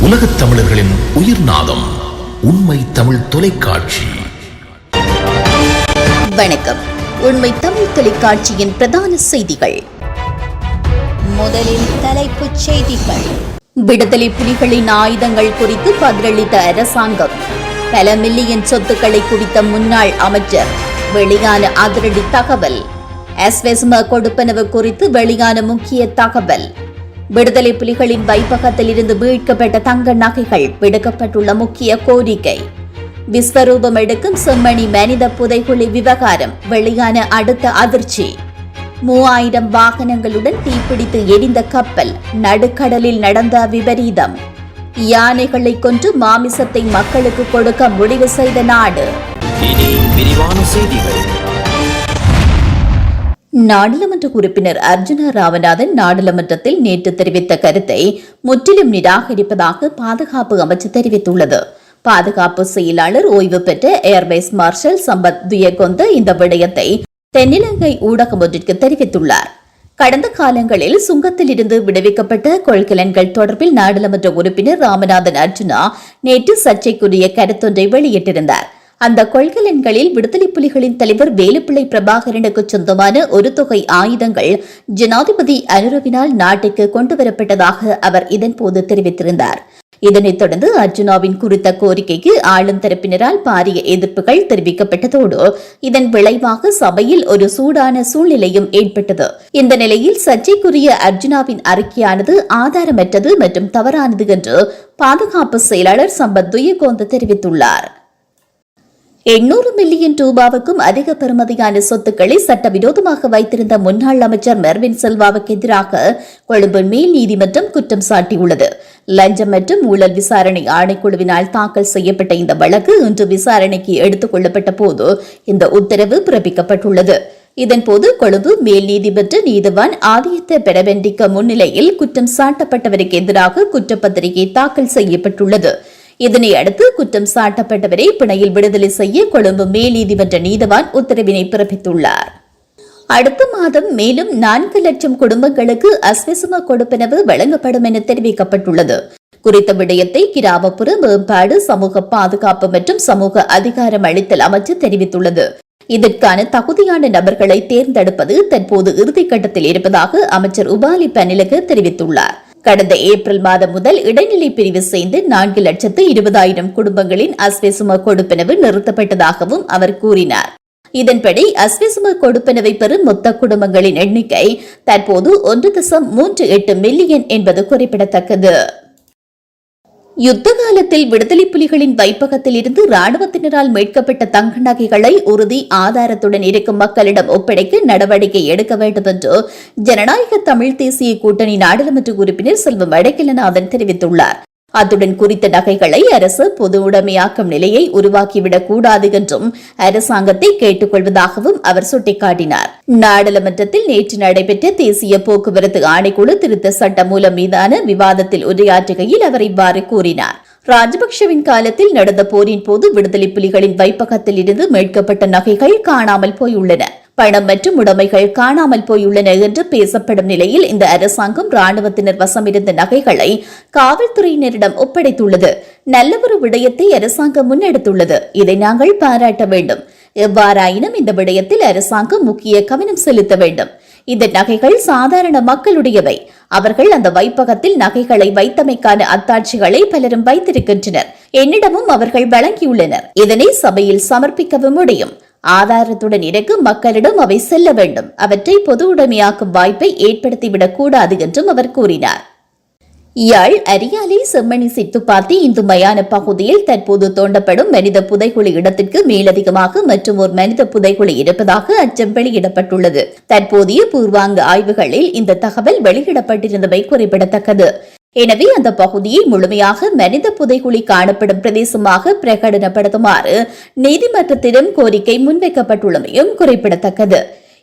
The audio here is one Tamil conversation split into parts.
உலகத் தமிழர்களின் உயிர் நாதம் உண்மை தமிழ் தொலைக்காட்சி. வணக்கம். உண்மை தமிழ் தொலைக்காட்சியின் பிரதான செய்திகள். முதலில் தலைப்புச் செய்திகள். விடுதலை புலிகளின் ஆயுதங்கள் குறித்து பதிலளித்த அரசாங்கம். பல மில்லியன் சொத்துக்களை குவித்த முன்னாள் அமைச்சர். வெளியான அதிரடி தகவல். எஸ்வெஸ்ம கொடுப்பனவு குறித்து வெளியான முக்கிய தகவல். விடுதலை புலிகளின் வைப்பகத்தில் இருந்து மீட்கப்பட்ட தங்க நகைகள் விடுக்கப்பட்டுள்ள முக்கிய கோரிக்கை. விஸ்வரூபம் எடுக்கும் செம்மணி மனித புதைகுழி விவகாரம் வெளியான அடுத்த அதிர்ச்சி. மூவாயிரம் வாகனங்களுடன் தீப்பிடித்து எரிந்த கப்பல் நடுக்கடலில் நடந்த விபரீதம். யானைகளை கொன்று மாமிசத்தை மக்களுக்கு கொடுக்க முடிவு செய்த நாடு. இனி விரிவான செய்திகள். நாடாளுமன்ற உறுப்பினர் அர்ஜுனா ராமநாதன் நாடாளுமன்றத்தில் நேற்று தெரிவித்த கருத்தை முற்றிலும் நிராகரிப்பதாக பாதுகாப்பு அமைச்சு தெரிவித்துள்ளது. பாதுகாப்பு செயலாளர் ஓய்வு பெற்ற ஏர்வைஸ் மார்ஷல் சம்பத் துயகொந்த இந்த விடயத்தை தென்னிலங்கை ஊடகம் ஒன்றிற்கு தெரிவித்துள்ளார். கடந்த காலங்களில் சுங்கத்தில் இருந்து விடுவிக்கப்பட்ட கொள்கலன்கள் தொடர்பில் நாடாளுமன்ற உறுப்பினர் ராமநாதன் அர்ஜுனா நேற்று சர்ச்சைக்குரிய கருத்தொன்றை வெளியிட்டிருந்தார். அந்த கொள்கலன்களில் விடுதலை புலிகளின் தலைவர் வேலுப்பிள்ளை பிரபாகரனுக்கு சொந்தமான ஒரு தொகை ஆயுதங்கள் ஜனாதிபதி அனுரவினால் நாட்டுக்கு கொண்டுவரப்பட்டதாக அவர் இதன்போது தெரிவித்திருந்தார். இதனைத் தொடர்ந்து அர்ஜுனாவின் குறித்த கோரிக்கைக்கு ஆளும் தரப்பினரால் பாரிய எதிர்ப்புகள் தெரிவிக்கப்பட்டதோடு இதன் விளைவாக சபையில் ஒரு சூடான சூழ்நிலையும் ஏற்பட்டது. இந்த நிலையில் சர்ச்சைக்குரிய அர்ஜுனாவின் அறிக்கையானது ஆதாரமற்றது மற்றும் தவறானது என்று பாதுகாப்பு செயலாளர் சம்பத் துயகோந்த தெரிவித்துள்ளார். எண்ணூறு மில்லியன் ரூபாவுக்கும் அதிக பெறுமதியான சொத்துக்களை சட்டவிரோதமாக வைத்திருந்த முன்னாள் அமைச்சர் மெர்வின் செல்வாவுக்கு எதிராக கொழும்பு மேல் நீதிமன்றம் குற்றம் சாட்டியுள்ளது. லஞ்சம் மற்றும் ஊழல் விசாரணை ஆணைக்குழுவினால் தாக்கல் செய்யப்பட்ட இந்த வழக்கு இன்று விசாரணைக்கு எடுத்துக் கொள்ளப்பட்ட போது இந்த உத்தரவு பிறப்பிக்கப்பட்டுள்ளது. இதன்போது கொழும்பு மேல் நீதிமன்ற நீதிவான் ஆதியத்த பெடவெண்டிக்க முன்னிலையில் குற்றம் சாட்டப்பட்டவருக்கு எதிராக குற்றப்பத்திரிகை தாக்கல் செய்யப்பட்டுள்ளது. இதனை அடுத்து குற்றம் சாட்டப்பட்டவரை பிணையில் விடுதலை செய்ய கொழும்பு மேல் நீதிமன்ற நீதவான் உத்தரவினை பிறப்பித்துள்ளார். அடுத்த மாதம் மேலும் நான்கு லட்சம் குடும்பங்களுக்கு அஸ்வசம கொடுப்பனவு வழங்கப்படும் என தெரிவிக்கப்பட்டுள்ளது. குறித்த விடயத்தை கிராமப்புற மேம்பாடு சமூக பாதுகாப்பு மற்றும் சமூக அதிகாரம் அளித்தல் அமைச்சு தெரிவித்துள்ளது. இதற்கான தகுதியான நபர்களை தேர்ந்தெடுப்பது தற்போது இறுதிக்கட்டத்தில் இருப்பதாக அமைச்சர் உபாலி பனிலக தெரிவித்துள்ளார். கடந்த ஏப்ரல் மாதம் முதல் இடைநிலை பிரிவு சேர்ந்து நான்கு லட்சத்து இருபதாயிரம் குடும்பங்களின் அஸ்வசும கொடுப்பனவு நிறுத்தப்பட்டதாகவும் அவர் கூறினார். இதன்படி அஸ்வசும கொடுப்பனவை பெறும் மொத்த குடும்பங்களின் எண்ணிக்கை தற்போது ஒன்று தசம் மூன்று எட்டு மில்லியன் என்பது குறிப்பிடத்தக்கது. யுத்த காலத்தில் விடுதலை புலிகளின் வைப்பகத்தில் இருந்து ராணுவத்தினரால் மீட்கப்பட்ட தங்க நகைகளை உறுதி ஆதாரத்துடன் இருக்கும் மக்களிடம் ஒப்படைக்க நடவடிக்கை எடுக்க வேண்டும் என்று ஜனநாயக தமிழ் தேசிய கூட்டணி நாடாளுமன்ற உறுப்பினர் செல்வம் அடைக்கலநாதன் தெரிவித்துள்ளார். அத்துடன் குறித்த நகைகளை அரசு பொது உடைமையாக்கும் நிலையை உருவாக்கிவிடக் கூடாது என்றும் அரசாங்கத்தை கேட்டுக் கொள்வதாகவும் அவர் சுட்டிக்காட்டினார். நாடாளுமன்றத்தில் நேற்று நடைபெற்ற தேசிய போக்குவரத்து ஆணைக்குழு திருத்த சட்டம் மூலம் மீதான விவாதத்தில் உரையாற்றுகையில் அவர் இவ்வாறு கூறினார். ராஜபக்ஷவின் காலத்தில் நடந்த போரின் போது விடுதலை புலிகளின் வைப்பகத்தில் இருந்து மீட்கப்பட்ட நகைகள் காணாமல் போயுள்ளன. பணம் மற்றும் உடைமைகள் காணாமல் போயுள்ளன என்று பேசப்படும் நிலையில் இந்த அரசாங்கம் ராணுவத்தினர் வசமிருந்த நகைகளை காவல்துறையினரிடம் ஒப்படைத்துள்ளது. நல்ல ஒரு விடயத்தை அரசாங்கம் முன்னெடுத்துள்ளது. இதை நாங்கள் பாராட்ட வேண்டும். எவ்வாறாயினும் இந்த விடயத்தில் அரசாங்கம் முக்கிய கவனம் செலுத்த வேண்டும். இந்த நகைகள் சாதாரண மக்களுடையவை. அவர்கள் அந்த வைப்பகத்தில் நகைகளை வைத்தமைக்கான அத்தாட்சிகளை பலரும் வைத்திருக்கின்றனர். என்னிடமும் அவர்கள் வழங்கியுள்ளனர். இதனை சபையில் சமர்ப்பிக்கவும் முடியும். ஆதாரத்துடன் இறக்கு மக்களிடம் அவை செல்ல வேண்டும். அவற்றை பொது உடைமையாக்கும் வாய்ப்பை ஏற்படுத்திவிடக் கூடாது என்றும் அவர் கூறினார். யாழ் அரியாலை செம்மணி சித்துப்பாத்தி இந்து மயான பகுதியில் தற்போது தோண்டப்படும் மனித புதைகுழி இடத்திற்கு மேலதிகமாக மற்றும் ஒரு மனித புதைகுழி இருப்பதாக அச்சம் வெளியிடப்பட்டுள்ளது. தற்போதைய பூர்வாங்க ஆய்வுகளில் இந்த தகவல் வெளியிடப்பட்டிருந்தமை குறிப்பிடத்தக்கது. எனவே அந்த பகுதியை முழுமையாக மனித புதைகுழி காணப்படும் பிரதேசமாக பிரகடனப்படுத்துமாறு நீதிமன்றத்திடம் கோரிக்கை முன்வைக்கப்பட்டுள்ளமையும் குறிப்பிடத்தக்கது.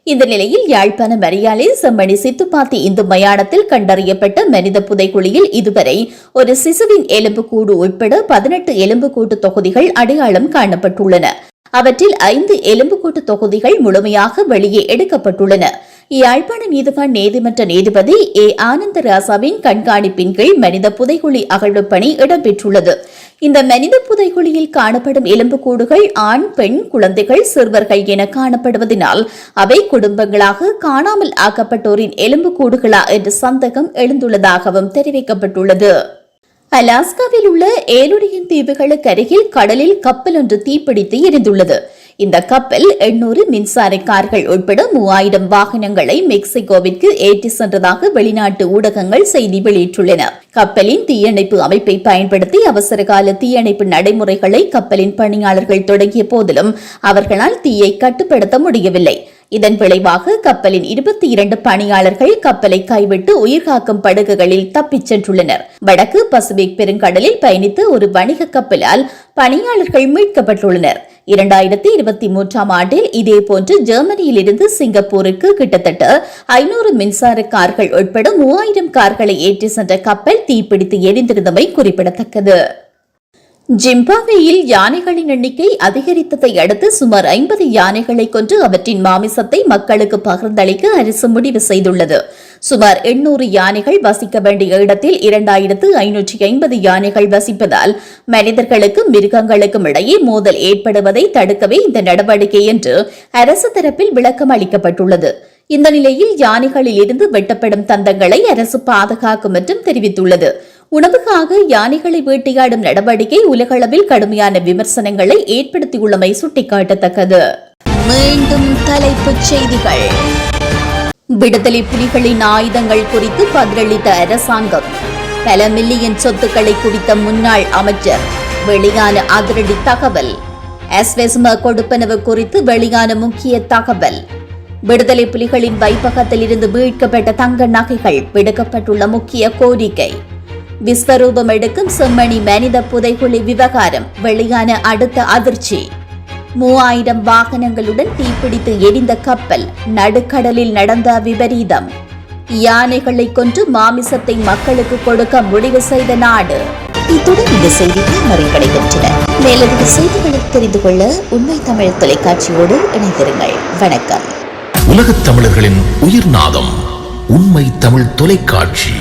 இந்த நிலையில் யாழ்ப்பாணம் மரியாலை செம்மணி சித்துப்பாத்தி இந்து மயானத்தில் கண்டறியப்பட்ட மனித புதைக்குழியில் இதுவரை ஒரு சிசுவின் எலும்புக்கூடு உட்பட பதினெட்டு எலும்புக்கூட்டு தொகுதிகள் அடையாளம் காணப்பட்டுள்ளன. அவற்றில் ஐந்து எலும்புக்கூட்டு தொகுதிகள் முழுமையாக வெளியே எடுக்கப்பட்டுள்ளன. யாழ்ப்பாண நீதிவான் நீதிமன்ற நீதிபதி ஏ ஆனந்தராசாவின் கண்காணிப்பின் கீழ் மனித புதைகுழி அகழ்வு பணி இடம்பெற்றுள்ளது. இந்த மனித புதைகுழியில் காணப்படும் எலும்புக்கூடுகள் ஆண் பெண் குழந்தைகள் சிறுவர்கள் என காணப்படுவதனால் அவை குடும்பங்களாக காணாமல் ஆக்கப்பட்டோரின் எலும்புக்கூடுகளா என்ற சந்தேகம் எழுந்துள்ளதாகவும் தெரிவிக்கப்பட்டுள்ளது. அலாஸ்காவில் உள்ள ஏலுடையின் தீவுகளுக்கு அருகில் கடலில் கப்பல் ஒன்று தீப்பிடித்து எரிந்துள்ளது. இந்த கப்பல் எண்ணூறு மின்சார கார்கள் உட்பட மூவாயிரம் வாகனங்களை மெக்சிகோவிற்கு ஏற்றி சென்றதாக வெளிநாட்டு ஊடகங்கள் செய்தி வெளியிட்டுள்ளன. கப்பலின் தீயணைப்பு அமைப்பை பயன்படுத்தி அவசரகால தீயணைப்பு நடைமுறைகளை கப்பலின் பணியாளர்கள் தொடங்கிய போதிலும் அவர்களால் தீயை கட்டுப்படுத்த முடியவில்லை. இதன் விளைவாக கப்பலின் இருபத்தி இரண்டு பணியாளர்கள் கப்பலை கைவிட்டு உயிர்காக்கும் படகுகளில் தப்பிச் சென்றுள்ளனர். வடக்கு பசிபிக் பெருங்கடலில் பயணித்த ஒரு வணிக கப்பலால் பணியாளர்கள் மீட்கப்பட்டுள்ளனர். இரண்டாயிரத்தி இருபத்தி மூன்றாம் ஆண்டில் இதேபோன்று ஜெர்மனியில் இருந்து சிங்கப்பூருக்கு கிட்டத்தட்ட ஐநூறு மின்சார கார்கள் உட்பட மூவாயிரம் கார்களை ஏற்றி சென்ற கப்பல் தீப்பிடித்து எரிந்திருந்தமை குறிப்பிடத்தக்கது. ஜிம்பாப்வேயில் யானைகளின் எண்ணிக்கை அதிகரித்ததை அடுத்து சுமார் ஐம்பது யானைகளை கொன்று அவற்றின் மாமிசத்தை மக்களுக்கு பகிர்ந்தளிக்க அரசு முடிவு செய்துள்ளது. சுமார் எண்ணூறு யானைகள் வசிக்க வேண்டிய இடத்தில் இரண்டாயிரத்து ஐநூற்றி ஐம்பது யானைகள் வசிப்பதால் மனிதர்களுக்கும் மிருகங்களுக்கும் இடையே மோதல் ஏற்படுவதை தடுக்கவே இந்த நடவடிக்கை என்று அரசு தரப்பில் விளக்கம் அளிக்கப்பட்டுள்ளது. இந்த நிலையில் யானைகளில் இருந்து வெட்டப்படும் தந்தங்களை அரசு பாதுகாக்கும் என்றும் தெரிவித்துள்ளது. உணவுக்காக யானைகளை வேட்டையாடும் நடவடிக்கை உலகளவில் கடுமையான விமர்சனங்களை ஏற்படுத்தியுள்ளமை சுட்டிக்காட்டத்தக்கது. மீண்டும் தலைப்புச் செய்திகள். விடுதலை புலிகளின் ஆயுதங்கள் குறித்து பதிலளித்த அரசாங்கம் பல மில்லியன் சொத்துக்களை குவித்த முன்னாள் அமைச்சர் வெளியான அதிரடி தகவல். எஸ்வெஸ்ம கொடுப்பனவு குறித்து வெளியான முக்கிய தகவல். விடுதலை புலிகளின் வைப்பகத்தில் இருந்து மீட்கப்பட்ட தங்க நகைகள் விடுக்கப்பட்டுள்ள முக்கிய கோரிக்கை. விஸ்வரூபம் எடுக்கும் செம்மணி மனித புதைகுழி விவகாரம். வெளியான அடுத்த அதிர்ச்சி. மூவாயிரம் வாகனங்களுடன் தீப்பிடித்து எரிந்த கப்பல் நடுக்கடலில் நடந்த விபரீதம். யானைகளை கொன்று மாமிசத்தை மக்களுக்கு கொடுக்க முடிவு செய்த நாடு. இத்துடன் இந்த செய்திகள் நிறைவடைகின்றன. மேலதிக செய்திகளை தெரிந்து கொள்ள உண்மை தமிழ் தொலைக்காட்சியோடு இணைந்திருங்கள். வணக்கம். உலகத் தமிழர்களின் உயிர்நாதம் உண்மை தமிழ் தொலைக்காட்சி.